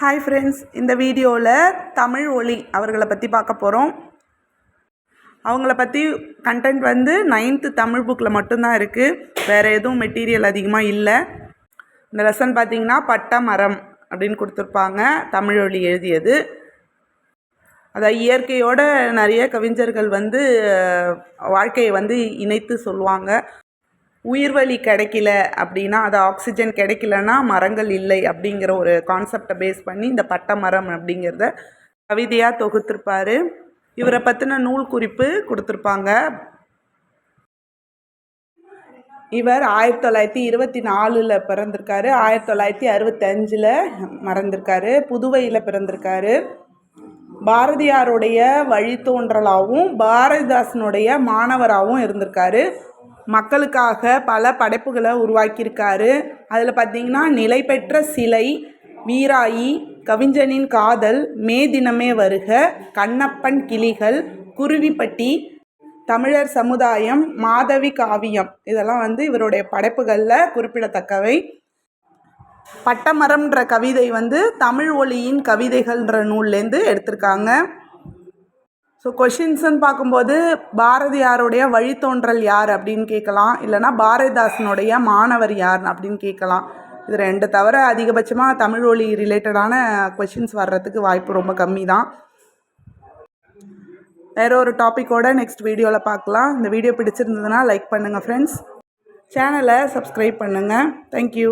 Hi friends இந்த வீடியோவில் தமிழ் ஒளி அவர்களை பற்றி பார்க்க போகிறோம் அவங்கள பற்றி கண்டென்ட் வந்து நைன்த்து தமிழ் புக்கில் மட்டும்தான் இருக்குது வேறு எதுவும் மெட்டீரியல் அதிகமாக இல்லை. இந்த லெசன் பார்த்தீங்கன்னா பட்ட மரம் அப்படின்னு கொடுத்துருப்பாங்க. தமிழ் ஒளி எழுதியது. அதான் இயற்கையோட நிறைய கவிஞர்கள் வந்து வாழ்க்கையை வந்து இணைத்து சொல்லுவாங்க. உயிர்வளி கிடைக்கல அப்படின்னா அது ஆக்சிஜன் கிடைக்கலன்னா மரங்கள் இல்லை அப்படிங்கிற ஒரு கான்செப்டை பேஸ் பண்ணி இந்த பட்டை மரம் அப்படிங்கிறத கவிதையாக தொகுத்திருப்பாரு. இவரை பற்றின நூல் குறிப்பு கொடுத்துருப்பாங்க. இவர் ஆயிரத்தி தொள்ளாயிரத்தி இருபத்தி நாலில் பிறந்திருக்காரு. ஆயிரத்தி தொள்ளாயிரத்தி அறுபத்தஞ்சில் மறந்திருக்காரு. புதுவையில் பிறந்திருக்காரு. பாரதியாருடைய வழித்தோன்றலாகவும் பாரதிதாசனுடைய மாணவராகவும் இருந்திருக்காரு. மக்களுக்காக பல படைப்புகளை உருவாக்கியிருக்காரு. அதில் பார்த்தீங்கன்னா நிலை பெற்ற சிலை வீராயி கவிஞனின் காதல் மே தினமே வருக கண்ணப்பன் கிளிகள் குருவிப்பட்டி தமிழர் சமுதாயம் மாதவி காவியம். இதெல்லாம் வந்து இவருடைய படைப்புகளில் குறிப்பிடத்தக்கவை. பட்டமரம்ன்ற கவிதை வந்து தமிழ் ஒளியின் கவிதைகள்ன்ற நூல்லேருந்து எடுத்திருக்காங்க. ஸோ கொஷின்ஸுன்னு பார்க்கும்போது பாரதியாருடைய வழித்தோன்றல் யார் அப்படின்னு கேட்கலாம். இல்லைனா பாரதிதாசனுடைய மாணவர் யார் அப்படின்னு கேட்கலாம். இது ரெண்டு தவிர அதிகபட்சமாக தமிழ் ஒளி ரிலேட்டடான கொஷின்ஸ் வர்றதுக்கு வாய்ப்பு ரொம்ப கம்மி தான் வேற ஒரு டாப்பிக்கோட நெக்ஸ்ட் வீடியோவில் பார்க்கலாம். இந்த வீடியோ பிடிச்சிருந்ததுன்னா லைக் பண்ணுங்கள் ஃப்ரெண்ட்ஸ் சேனலை சப்ஸ்கிரைப் பண்ணுங்கள் தேங்க்யூ